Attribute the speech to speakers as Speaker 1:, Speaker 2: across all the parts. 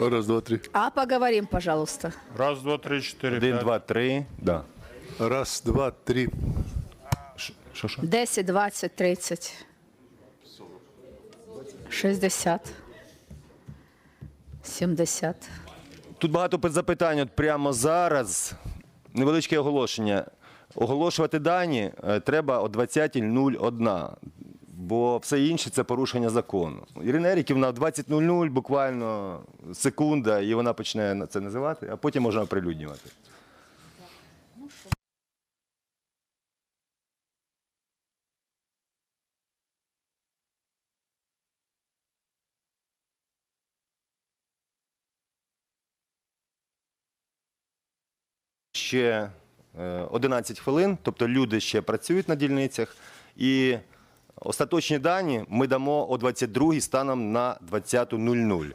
Speaker 1: Раз, два, три.
Speaker 2: А поговорим, пожалуйста.
Speaker 3: Раз, два, три, чотири,
Speaker 4: Один,
Speaker 3: п'ять.
Speaker 4: два, три. Да.
Speaker 1: Раз, два, три.
Speaker 4: Що, що?
Speaker 2: 10, 20, 30. 60. 70.
Speaker 4: Тут багато запитань от прямо зараз. Невеличке оголошення. Оголошувати дані е, треба о 20.01, бо все інше це порушення закону. Ірина Еріківна о 20.00 буквально секунда, і вона почне це називати, а потім можна оприлюднювати. ще е, 11 хвилин, тобто люди ще працюють на дільницях. І остаточні дані ми дамо о 22 станом на 20.00.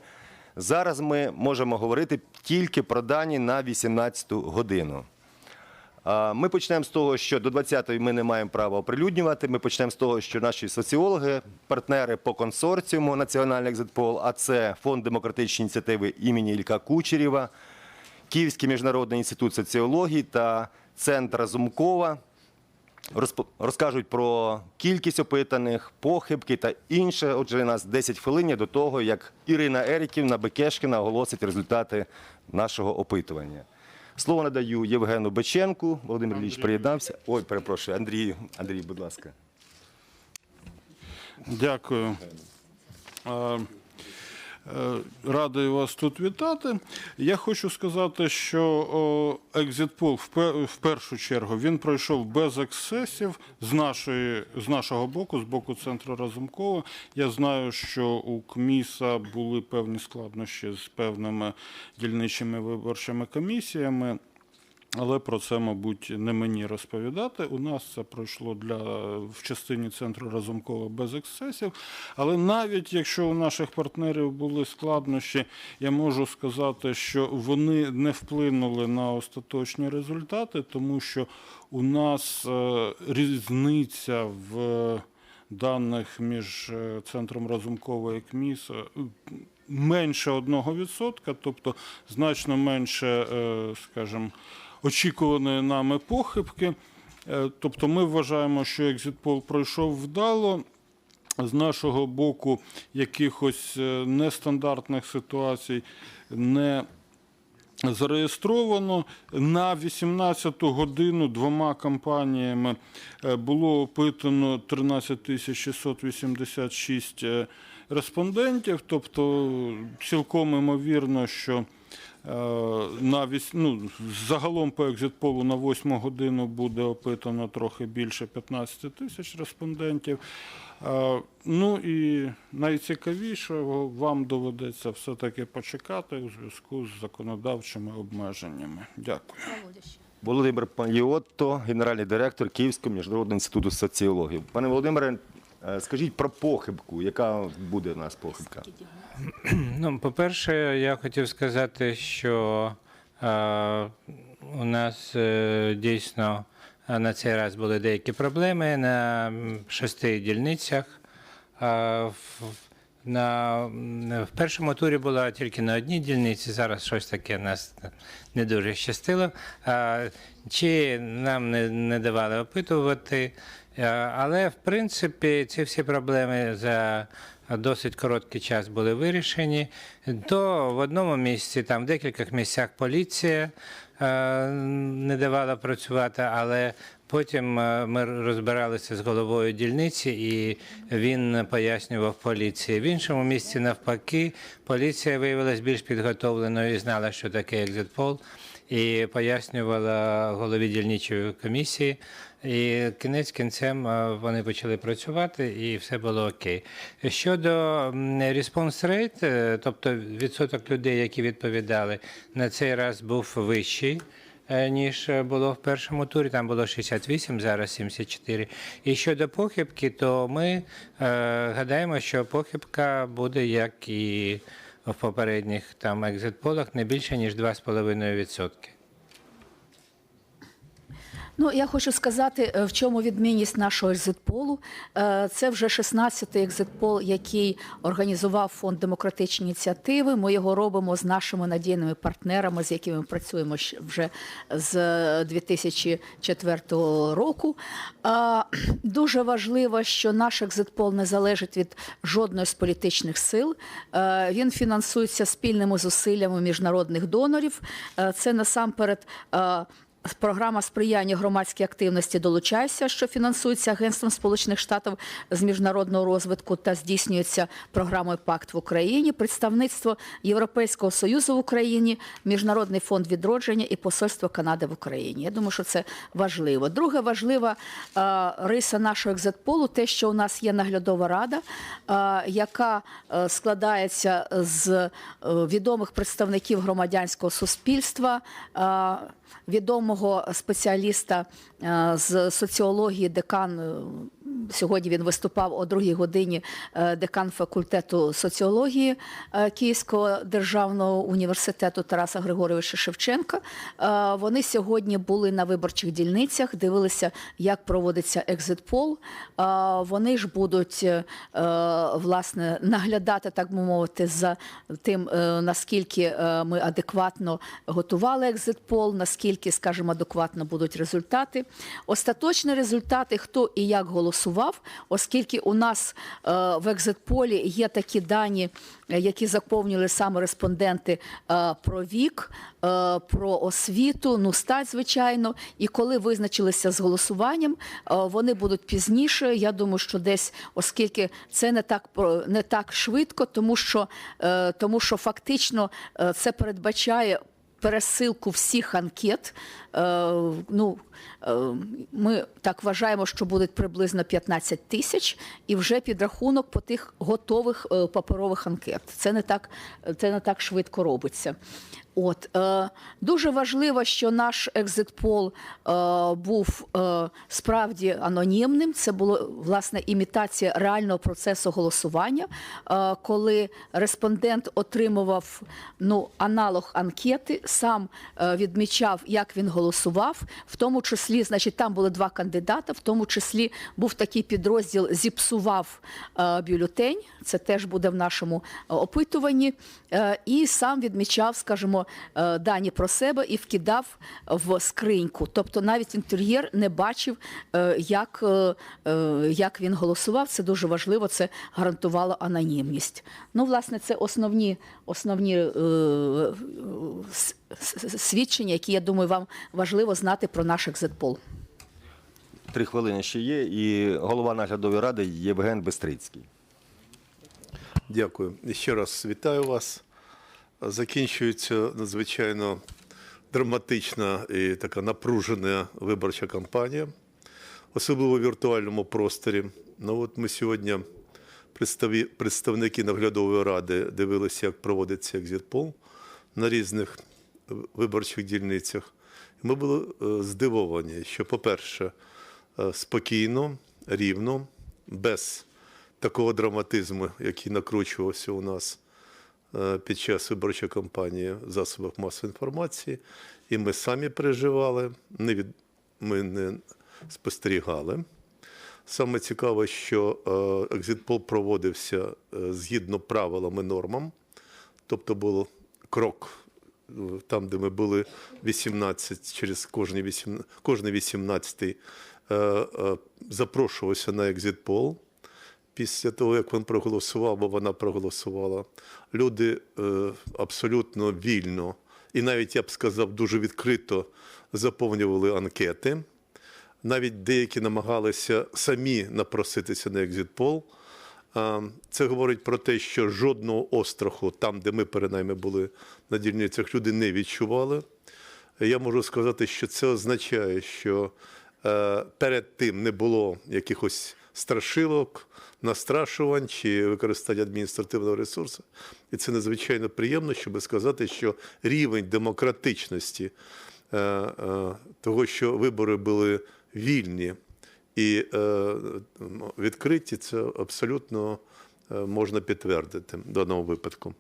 Speaker 4: Зараз ми можемо говорити тільки про дані на 18 годину. Ми почнемо з того, що до 20-ї ми не маємо права оприлюднювати. Ми почнемо з того, що наші соціологи, партнери по консорціуму Національний екзитпол, а це Фонд демократичної ініціативи імені Ілька Кучерєва, Київський міжнародний інститут соціології та Центр Разумкова розп- розкажуть про кількість опитаних, похибки та інше. Отже, у нас 10 хвилин до того, як Ірина Еріківна Бекешкіна оголосить результати нашого опитування. Слово надаю Євгену Беченку. Володимир Ілліч приєднався. Ой, перепрошую, Андрій, Андрій, будь ласка.
Speaker 3: Дякую. Е, Радий вас тут вітати. Я хочу сказати, що екзитпол в першу чергу він пройшов без ексцесів з нашої з нашого боку, з боку центру Разумкова. Я знаю, що у КМІСа були певні складнощі з певними дільничими виборчими комісіями. Але про це, мабуть, не мені розповідати. У нас це пройшло для в частині центру Разумкова без ексцесів. Але навіть якщо у наших партнерів були складнощі, я можу сказати, що вони не вплинули на остаточні результати, тому що у нас е, різниця в даних між е, центром Разумкова і КМІС е, менше 1%, тобто значно менше, скажімо, очікуваної нами похибки. Е, Тобто ми вважаємо, що екзитпол пройшов вдало. З нашого боку якихось е, нестандартних ситуацій не зареєстровано. На 18-ту годину двома компаніями е, було опитано 13 686 е, респондентів, тобто цілком імовірно, що на віс- ну, загалом по екзитполу на 8 годину буде опитано трохи більше 15 тисяч респондентів. Е, Ну і найцікавіше вам доведеться все-таки почекати у зв'язку з законодавчими обмеженнями. Дякую.
Speaker 4: Володимир Паньотто, генеральний директор Київського міжнародного інституту соціології. Пане Володимире, е, скажіть про похибку. Яка буде у нас похибка?
Speaker 5: Ну, по-перше, я хотів сказати, що е, у нас е, дійсно е, на цей раз були деякі проблеми на шести дільницях. Е, в, на, в першому турі була тільки на одній дільниці, зараз щось таке нас не дуже щастило. Е, чи нам не, не давали опитувати, Е, але в принципі ці всі проблеми за досить короткий час були вирішені. То в одному місці, там в декількох місцях поліція е, не давала працювати, але потім е, ми розбиралися з головою дільниці, і він пояснював поліції. В іншому місці, навпаки, поліція виявилась більш підготовленою і знала, що таке екзитпол, і пояснювала голові дільничої комісії. І кінець кінцем е, вони почали працювати, і все було окей. Щодо response rate, е, тобто відсоток людей, які відповідали, на цей раз був вищий. е, Ніж було в першому турі, там було 68, зараз 74. І щодо похибки, то ми е, гадаємо, що похибка буде як і в попередніх там екзитполах, не більше ніж 2,5%.
Speaker 2: Ну, я хочу сказати, е, в чому відмінність нашого екзитполу. Е, Це вже 16-й екзитпол, який організував фонд демократичні ініціативи. Ми його робимо з нашими надійними партнерами, з якими ми працюємо вже з 2004 року. Дуже важливо, що наш екзитпол не залежить від жодної з політичних сил. Е, Він фінансується спільними зусиллями міжнародних донорів. Е, Це насамперед. Програма сприяння громадській активності долучайся, що фінансується Агентством Сполучених Штатів з міжнародного розвитку та здійснюється програмою Пакт в Україні, представництво Європейського союзу в Україні, Міжнародний фонд відродження і Посольство Канади в Україні. Я думаю, що це важливо. Друге важлива риса нашого екзитполу, те, що у нас є наглядова рада, яка складається з е, відомих представників громадянського суспільства. Е, відомого спеціаліста е, з соціології, декан. Сьогодні він виступав о другій годині е, декан факультету соціології е, Київського державного університету Тараса Григоровича Шевченка. Е, Вони сьогодні були на виборчих дільницях, дивилися, як проводиться екзитпол. Е, Вони ж будуть власне наглядати, так би мовити, за тим, наскільки ми адекватно готували екзитпол, наскільки, скажімо, адекватно будуть результати. Остаточні результати, хто і як голосував, оскільки у нас е, в екзитполі є такі дані, е, які заповнювали саме респонденти е, про вік, про освіту, ну стать, звичайно. І коли визначилися з голосуванням, вони будуть пізніше. Я думаю, що десь, оскільки це не так не так швидко, тому що, тому що фактично це передбачає пересилку всіх анкет. Е, ну, е, ми так вважаємо, що буде приблизно 15 тисяч, і вже підрахунок по тих готових е, паперових анкет. Це не так, це не так швидко робиться. От е, дуже важливо, що наш екзитпол е, був е, справді анонімним. Це було власне імітація реального процесу голосування, е, коли респондент отримував ну, аналог анкети, сам е, відмічав, як він голосував, в тому числі, значить, там були два кандидати, в тому числі був такий підрозділ зіпсував е, бюлетень. Це теж буде в нашому е, опитуванні. Е, і сам відмічав, скажімо, е, дані про себе і вкидав в скриньку. Тобто навіть інтер'єр не бачив, е, як, е, як він голосував. Це дуже важливо, це гарантувало анонімність. Ну, власне, це основні, основні е, свідчення, які, я думаю, вам важливо знати про наш екзитпол.
Speaker 4: Три хвилини ще є, і голова наглядової ради Євген Бестрицький.
Speaker 1: Дякую. І ще раз вітаю вас. Закінчується надзвичайно драматична і така напружена виборча кампанія, особливо в віртуальному просторі. Ну от ми сьогодні, представники наглядової ради, дивилися, як проводиться екзитпол на різних виборчих дільницях. Ми були е, здивовані, що, по-перше, е, спокійно, рівно, без такого драматизму, який накручувався у нас під час виборчої кампанії в засобах масової інформації. І ми самі переживали, не від... ми не спостерігали. Саме цікаве, що е, екзитпол проводився е, згідно правилам і нормам, тобто був крок е, там, де ми були 18, через кожний 18, кожний 18 е, е, запрошувався на екзитпол. Після того, як він проголосував, бо вона проголосувала, люди е, абсолютно вільно і навіть я б сказав дуже відкрито заповнювали анкети. Навіть деякі намагалися самі напроситися на екзитпол. Це говорить про те, що жодного остраху, там, де ми принаймні були на дільницях, люди не відчували. Я можу сказати, що це означає, що е, перед тим не було якихось страшилок, настрашувань чи використання адміністративного ресурсу. І це надзвичайно приємно, щоб сказати, що рівень демократичності е, е, того, що вибори були вільні і е, відкриті, це абсолютно можна підтвердити в даному випадку.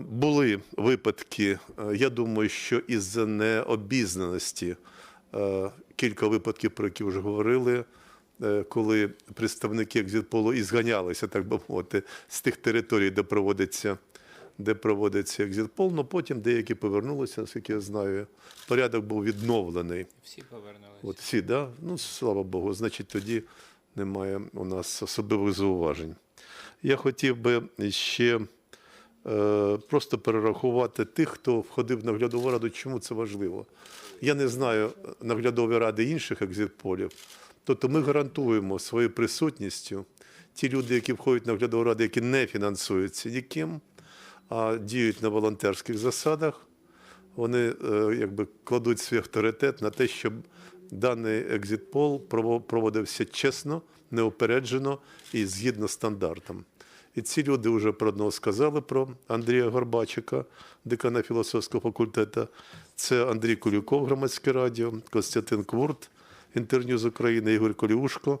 Speaker 1: Були випадки, я думаю, що із-за необізнаності кілька випадків, про які вже говорили, коли представники екзитполу і зганялися, так би мовити, з тих територій, де проводиться, де проводиться екзитпол, але потім деякі повернулися, наскільки я знаю. Порядок був відновлений.
Speaker 5: Всі повернулися.
Speaker 1: От всі, да? Ну, слава Богу, значить, тоді немає у нас особливих зауважень. Я хотів би ще е, просто перерахувати тих, хто входив в наглядову раду, чому це важливо. Я не знаю наглядові ради інших екзитполів. Тобто ми гарантуємо своєю присутністю ті люди, які входять в наглядову раду, які не фінансуються ніким, а діють на волонтерських засадах вони е, якби кладуть свій авторитет на те, щоб даний екзитпол прово- проводився чесно, неупереджено і згідно стандартам. І ці люди вже про одного сказали про Андрія Горбачика, декана філософського факультету. Це Андрій Кулюков, громадське радіо, Костянтин Квурт, інтерв'ю з України, Ігор Коліушко,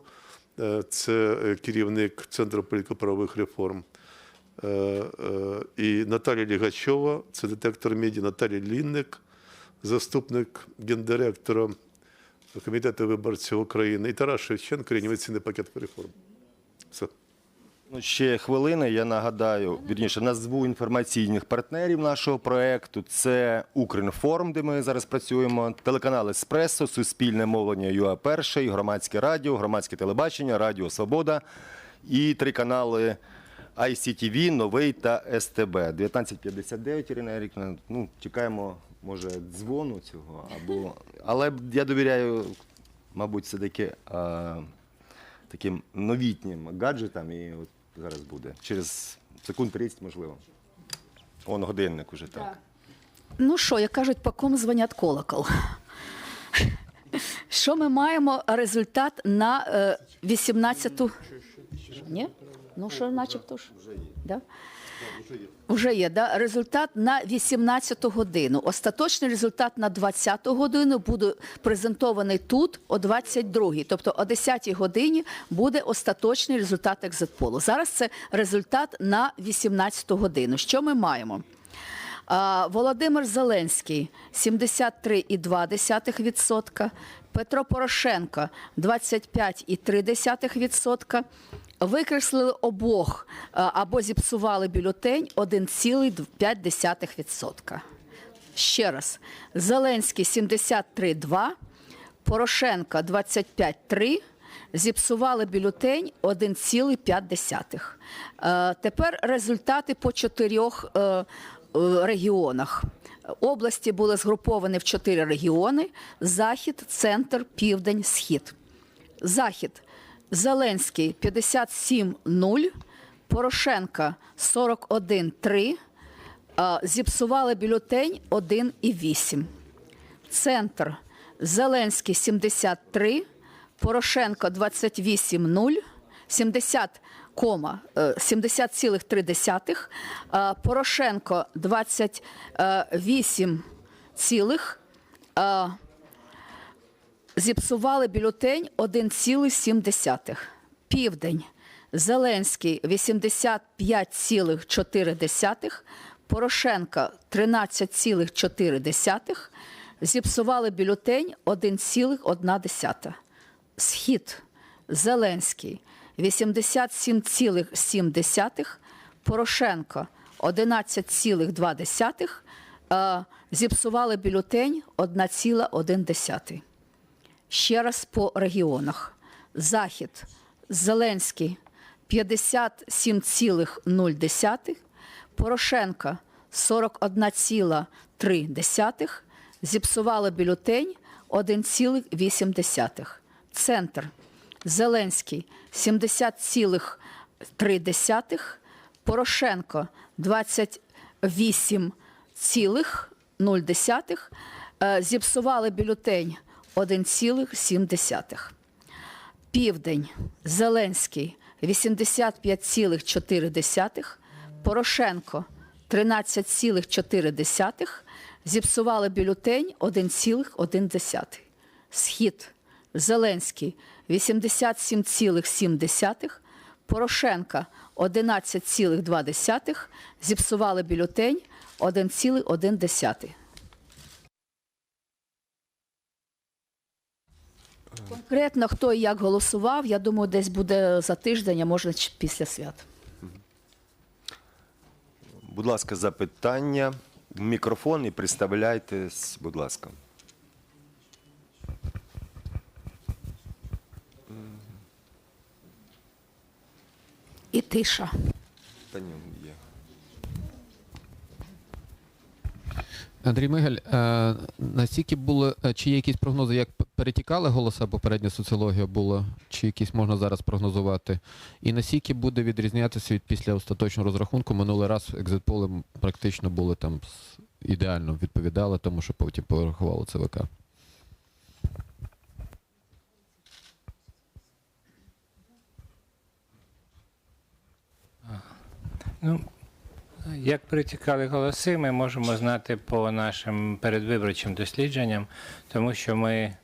Speaker 1: е, це е, керівник Центру політико-правових реформ. Е, і Наталія Лігачова, це детектор медіа, Наталія Лінник, заступник гендиректора Комітету виборців України, і Тарас Шевченко, рівнівець пакет реформ. Все.
Speaker 4: Ну, ще хвилина. Я нагадаю, вірніше, назву інформаційних партнерів нашого проекту. Це Укрінформ, де ми зараз працюємо, телеканал Еспресо, Суспільне мовлення ЮА Перший, громадське радіо, громадське телебачення, Радіо Свобода і три канали ICTV, Новий та СТБ. 1959, Ірина Еріківна. Ну, чекаємо, може, дзвону цього, або... але я довіряю, мабуть, все-таки. Таким новітнім гаджетам, і от зараз буде. Через секунд 30, можливо. Он годинник уже так.
Speaker 2: Ну що, як кажуть, по ком дзвонять колокол. Що ми маємо результат на е, 18-ту? Ні? Ну що, начебто ж? Да? Вже є, да? результат на 18 годину. Остаточний результат на 20 годину буде презентований тут о 22 Тобто о 10 годині буде остаточний результат екзитполу. Зараз це результат на 18 годину. Що ми маємо? Володимир Зеленський 73,2%, Петро Порошенко 25,3%. Викреслили обох або зіпсували бюлетень 1,5%. Ще раз. Зеленський 73,2%, Порошенко 25,3%, зіпсували бюлетень 1,5%. Е, Тепер результати по чотирьох е, регіонах. Області були згруповані в чотири регіони: Захід, Центр, Південь, Схід. Захід. Зеленський 57,0, Порошенка 41,3, а, зіпсували бюлетень 1,8. Центр. Зеленський 73, Порошенко 28,0, 70, кома, е, 70,3, Порошенко 28 цілих, зіпсували бюлетень 1,7. Південь. Зеленський 85,4, Порошенка 13,4, зіпсували бюлетень 1,1. Схід. Зеленський 87,7, Порошенко 11,2, е, зіпсували бюлетень 1,1. Ще раз по регіонах. Захід. Зеленський 57,0, Порошенка 41,3, зіпсували бюлетень 1,8. Центр. Зеленський 70,3, Порошенко 28,0, е, зіпсували бюлетень 1,7. Південь. Зеленський 85,4, Порошенко 13,4, зіпсували бюлетень 1,1. Схід. Зеленський 87,7, Порошенка 11,2, зіпсували бюлетень 1,1. Конкретно хто і як голосував, я думаю, десь буде за тиждень, а може після свят.
Speaker 4: Будь ласка, запитання мікрофон і представляйтесь, будь ласка.
Speaker 2: І тиша.
Speaker 4: Та ні, є.
Speaker 6: Андрій Мигель, е, наскільки були, е, чи є якісь прогнози, як перетікали голоси, попередня соціологія була, чи якісь можна зараз прогнозувати? І наскільки буде відрізнятися від після остаточного розрахунку? Минулий раз екзитполи практично були там ідеально відповідали тому, що потім порахувало ЦВК.
Speaker 5: Ну, як притікали голоси, ми можемо знати по нашим передвиборчим дослідженням, тому що ми е,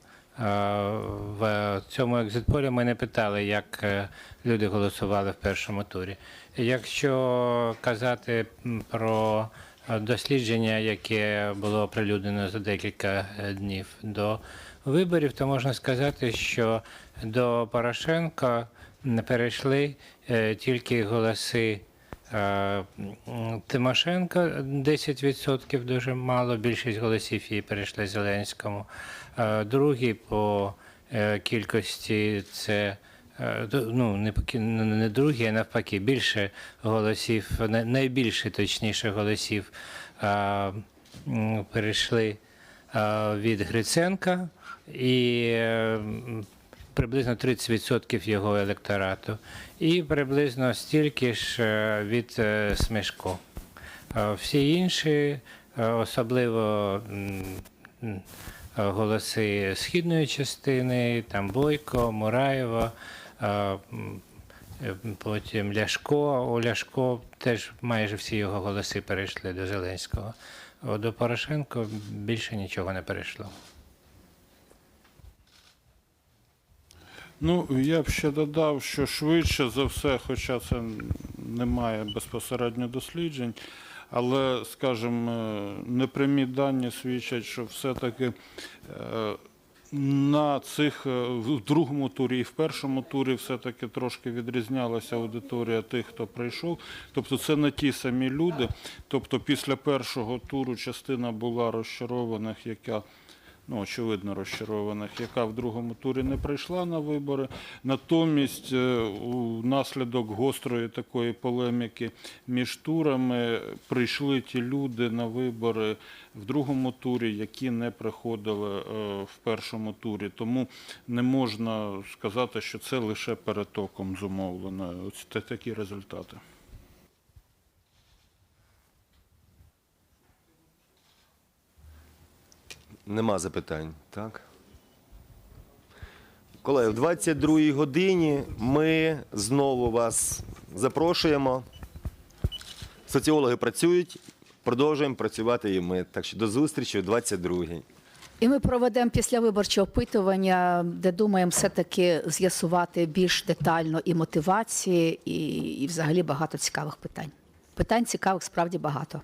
Speaker 5: в цьому екзитполі ми не питали, як е, люди голосували в першому турі. Якщо казати про дослідження, яке було оприлюднено за декілька е, днів до виборів, то можна сказати, що до Порошенка перейшли тільки голоси. Е, Тимошенко 10% дуже мало, більшість голосів її перейшли Зеленському. Е, Другий по е, кількості це ну, не, не другий, а навпаки, більше голосів, най- найбільше точніше голосів перейшли від Гриценка і приблизно 30% його електорату, і приблизно стільки ж е, від е, Смешко. Е, Всі інші, особливо голоси східної частини, там Бойко, Мураєва, потім Ляшко. У Ляшко теж майже всі його голоси перейшли до Зеленського. До Порошенко більше нічого не перейшло.
Speaker 3: Ну, я б ще додав, що швидше за все, хоча це немає безпосередньо досліджень, але, скажімо, непрямі дані свідчать, що все-таки е, на цих е, в другому турі і в першому турі все-таки трошки відрізнялася аудиторія тих, хто прийшов. Тобто це не ті самі люди. Тобто після першого туру частина була розчарованих, яка ну, очевидно розчарованих, яка в другому турі не прийшла на вибори. Натомість, е, у наслідок гострої такої полеміки між турами прийшли ті люди на вибори в другому турі, які не приходили е, в першому турі. Тому не можна сказати, що це лише перетоком зумовлено. Ось такі результати.
Speaker 4: Нема запитань, так? Колеги, в 22 годині ми знову вас запрошуємо. Соціологи працюють, продовжуємо працювати і ми. Так що до зустрічі о 22-й.
Speaker 2: І ми проведемо післявиборче опитування, де думаємо все-таки з'ясувати більш детально і мотивації, і, і взагалі багато цікавих питань. Питань цікавих справді багато.